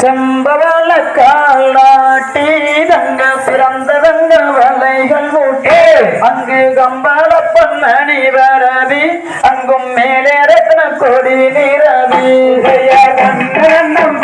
செம்பவள காலாட்டி தங்க பிறந்ததங்க வலைகள் மூட்டே அங்கு கம்பால பொன்னணி வரவி அங்கும் மேலே ரத்ன கொடி நிரவி. நன்னம்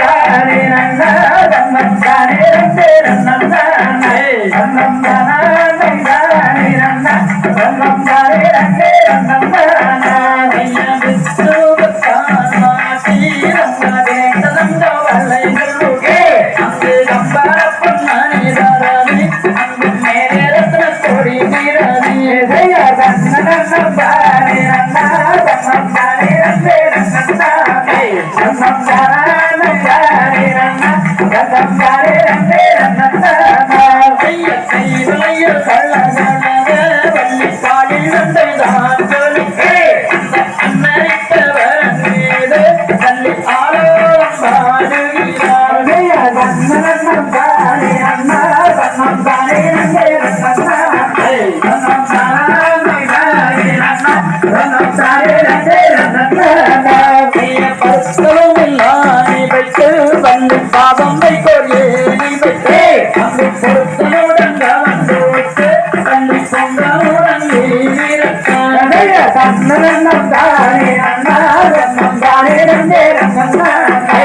தள்ளி ஆ வந்து பாதம் வைக்கோர் ஏனை வைத்தே. அங்கு பொருத்தனுடன் கவர்ந்தோட்டு தன்னை பொங்கலுடன் தானே அண்ணா ரங்கம் தானே ரங்கே ரங்கம் தானே